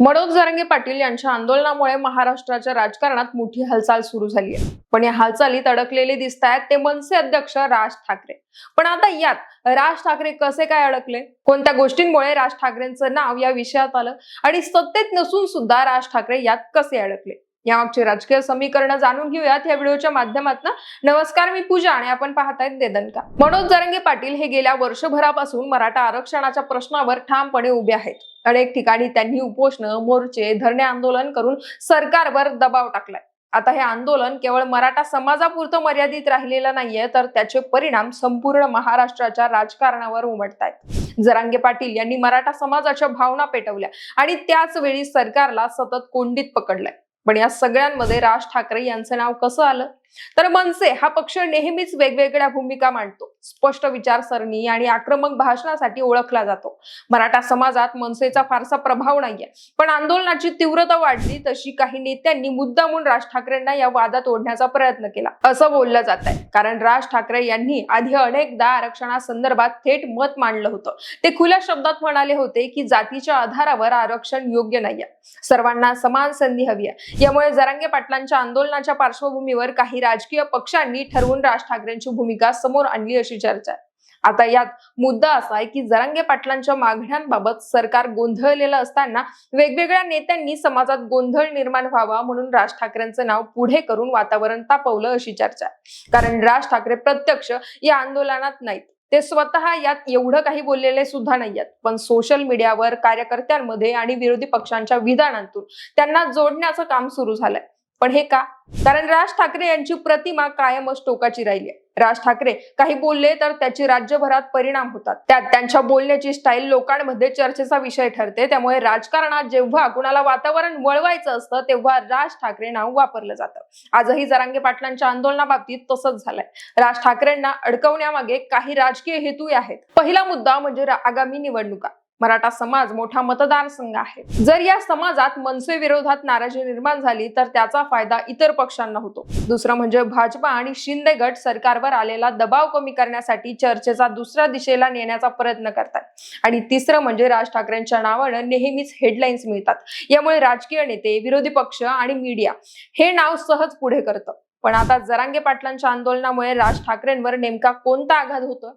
मनोज जरंगे पाटील यांच्या आंदोलनामुळे महाराष्ट्राच्या राजकारणात मोठी हालचाल सुरू झाली आहे. पण या हालचालीत अडकलेले दिसत आहेत ते मनसे अध्यक्ष राज ठाकरे. पण आता यात राज ठाकरे कसे काय अडकले? कोणत्या गोष्टींमुळे राज ठाकरेंचं नाव या विषयात आलं? आणि सत्तेत नसून सुद्धा राज ठाकरे यात कसे अडकले? यामागची राजकीय समीकरण जाणून घेऊयात. या व्हिडिओच्या माध्यमातून नमस्कार मी पूजा आणि आपण पाहतायत देदनका मनोज जरांगे पाटील हे गेल्या वर्षभरापासून मराठा आरक्षणाच्या प्रश्नावर ठामपणे उभे आहेत. अनेक ठिकाणी त्यांनी उपोषण मोर्चे धरणे आंदोलन करून सरकारवर दबाव टाकलाय. आता हे आंदोलन केवळ मराठा समाजापुरतं मर्यादित राहिलेलं नाहीये तर त्याचे परिणाम संपूर्ण महाराष्ट्राच्या राजकारणावर उमटत आहेत जरांगे पाटील यांनी मराठा समाजाच्या भावना पेटवल्या आणि त्याच वेळी सरकारला सतत कोंडीत पकडलंय. पण या सगळ्यांमध्ये राज ठाकरे यांचं नाव कसं आलं? तर मनसे हा पक्ष नेहमीच वेगवेगळ्या भूमिका मांडतो. स्पष्ट विचारसरणी आणि आक्रमक भाषणासाठी ओळखला जातो. मराठा समाजात मनसेचा फारसा प्रभाव नाहीये. पण आंदोलनाची तीव्रता वाढली तशी काही नेत्यांनी मुद्दामून राज ठाकरेंना या वादात ओढण्याचा प्रयत्न केला. असं बोललं जात आहे कारण राज ठाकरे यांनी आधी अनेकदा आरक्षणासंदर्भात थेट मत मांडलं होतं. ते खुल्या शब्दात म्हणाले होते की जातीच्या आधारावर आरक्षण योग्य नाहीये. सर्वांना समान संधी हवी आहे. यामुळे जरांगे पाटलांच्या आंदोलनाच्या पार्श्वभूमीवर काही राजकीय पक्षांनी ठरवून राज ठाकरेंची भूमिका समोर आणली अशी चर्चा आहे. आता यात मुद्दा असा आहे की जरांगे पाटलांच्या मागण्यांबाबत सरकार गोंधळलेलं असताना वेगवेगळ्या नेत्यांनी समाजात गोंधळ निर्माण व्हावा म्हणून राज ठाकरेंचं नाव पुढे करून वातावरण तापवलं अशी चर्चा आहे. कारण राज ठाकरे प्रत्यक्ष या आंदोलनात नाहीत. ते स्वतः यात एवढं काही बोललेले सुद्धा नाहीयेत. पण सोशल मीडियावर कार्यकर्त्यांमध्ये आणि विरोधी पक्षांच्या विधानांतून त्यांना जोडण्याचं काम सुरू झालंय. पण हे का? कारण राज ठाकरे यांची प्रतिमा कायमच टोकाची राहिली आहे. राज ठाकरे काही बोलले तर त्याची राज्यभरात परिणाम होतात. त्यात त्यांच्या बोलण्याची स्टाईल लोकांमध्ये चर्चेचा विषय ठरते. त्यामुळे राजकारणात जेव्हा कुणाला वातावरण वळवायचं असतं तेव्हा राज ठाकरे नाव वापरलं जातं. आजही जरांगे पाटलांच्या आंदोलनाबाबतीत तसंच झालंय. राज ठाकरेंना अडकवण्यामागे काही राजकीय हेतू आहेत. पहिला मुद्दा म्हणजे आगामी निवडणुका. मराठा समाज मोठा मतदारसंघ आहे. जर या समाजात मनसे विरोधात नाराजी निर्माण झाली तर त्याचा फायदा इतर पक्षांना होतो. दुसरं म्हणजे भाजपा आणि शिंदे गट सरकारवर आलेला दबाव कमी करण्यासाठी चर्चेचा दुसऱ्या दिशेला नेण्याचा प्रयत्न करतात. आणि तिसरं म्हणजे राज ठाकरेंच्या नावानं नेहमीच हेडलाईन्स मिळतात. यामुळे राजकीय नेते विरोधी पक्ष आणि मीडिया हे नाव सहज पुढे करतं. पण आता जरांगे पाटलांच्या आंदोलनामुळे राज ठाकरेंवर नेमका कोणता आघात होतो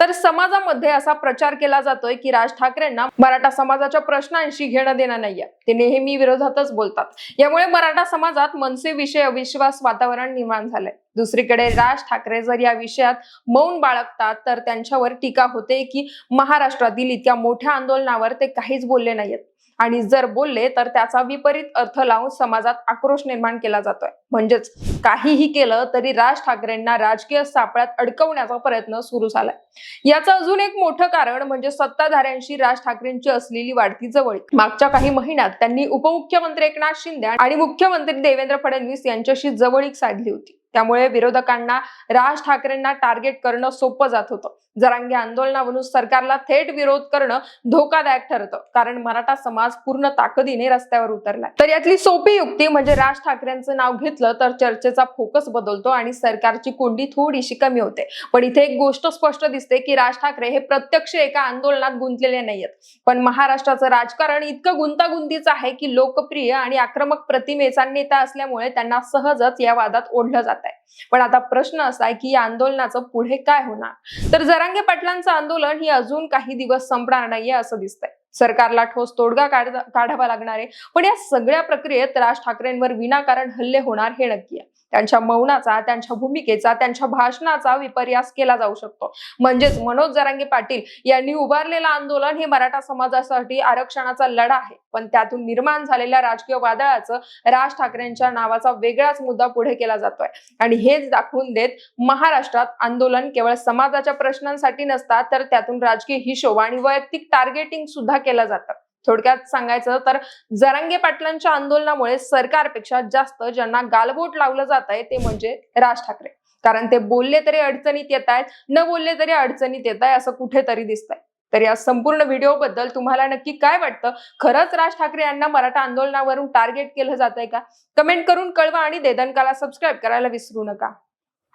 तर समाजामध्ये असा प्रचार केला जातोय की राज ठाकरेंना मराठा समाजाच्या प्रश्नांशी घेणं देणं नाहीये. ते नेहमी विरोधातच बोलतात. यामुळे मराठा समाजात मनसेविषयी अविश्वास वातावरण निर्माण झालंय. दुसरीकडे राज ठाकरे जर या विषयात मौन बाळगतात तर त्यांच्यावर टीका होते की महाराष्ट्रातील इतक्या मोठ्या आंदोलनावर ते काहीच बोलले नाहीयेत. आणि जर बोलले तर त्याचा विपरीत अर्थ लावून समाजात आक्रोश निर्माण केला जातोय. म्हणजेच काहीही केलं तरी राज ठाकरेंना राजकीय सापळ्यात अडकवण्याचा प्रयत्न सुरू झालाय. याचं अजून एक मोठं कारण म्हणजे सत्ताधाऱ्यांशी राज ठाकरेंची असलेली वाढती जवळ मागच्या काही महिन्यात त्यांनी उपमुख्यमंत्री एकनाथ शिंदे आणि मुख्यमंत्री देवेंद्र फडणवीस यांच्याशी जवळीक साधली होती. त्यामुळे विरोधकांना राज ठाकरेंना टार्गेट करणं सोपं जात होतं. जरांगे आंदोलनावरून सरकारला थेट विरोध करणं धोकादायक ठरतं. कारण मराठा समाज पूर्ण ताकदीने रस्त्यावर उतरलाय. तर यातली सोपी युक्ती म्हणजे राज ठाकरेंचं नाव घेतलं तर चर्चेचा फोकस बदलतो आणि सरकारची कोंडी थोडीशी कमी होते. पण इथे एक गोष्ट स्पष्ट दिसते की राज ठाकरे हे प्रत्यक्ष एका आंदोलनात गुंतलेले नाहीयेत. पण महाराष्ट्राचं राजकारण इतकं गुंतागुंतीचं आहे की लोकप्रिय आणि आक्रमक प्रतिमेचा नेता असल्यामुळे त्यांना सहजच या वादात ओढलं जात. आहे. पण आता प्रश्न असा आहे की या आंदोलनाचं पुढे काय होणार? तर जरांगे पाटलांचं आंदोलन ही अजून काही दिवस संपणार नाहीये असं दिसतंय. सरकारला ठोस तोडगा काढ- काढावा लागणार आहे. पण या सगळ्या प्रक्रियेत राज ठाकरेंवर विनाकारण हल्ले होणार हे नक्की आहे. त्यांच्या मौनाचा त्यांच्या भूमिकेचा त्यांच्या भाषणाचा विपर्यास केला जाऊ शकतो. म्हणजेच मनोज जरांगे पाटील यांनी उभारलेलं आंदोलन हे मराठा समाजासाठी आरक्षणाचा लढा आहे. पण त्यातून निर्माण झालेल्या राजकीय वादळाचं राज ठाकरेंच्या नावाचा वेगळाच मुद्दा पुढे केला जातोय. आणि हेच दाखवून देत महाराष्ट्रात आंदोलन केवळ समाजाच्या प्रश्नांसाठी नसतात तर त्यातून राजकीय हिशोब आणि वैयक्तिक टार्गेटिंग सुद्धा केलं जातं. थोडक्यात सांगायचं तर जरांगे पाटलांच्या आंदोलनामुळे सरकारपेक्षा जास्त ज्यांना गालबोट लावलं जात आहे ते म्हणजे राज ठाकरे. कारण ते बोलले तरी अडचणीत येत आहेत न बोलले तरी अडचणीत येत आहे असं कुठेतरी दिसतंय. तर या संपूर्ण व्हिडिओ बद्दल तुम्हाला नक्की काय वाटतं? खरंच राज ठाकरे यांना मराठा आंदोलनावरून टार्गेट केलं जात आहे का? कमेंट करून कळवा आणि देदनकाला सबस्क्राईब करायला विसरू नका.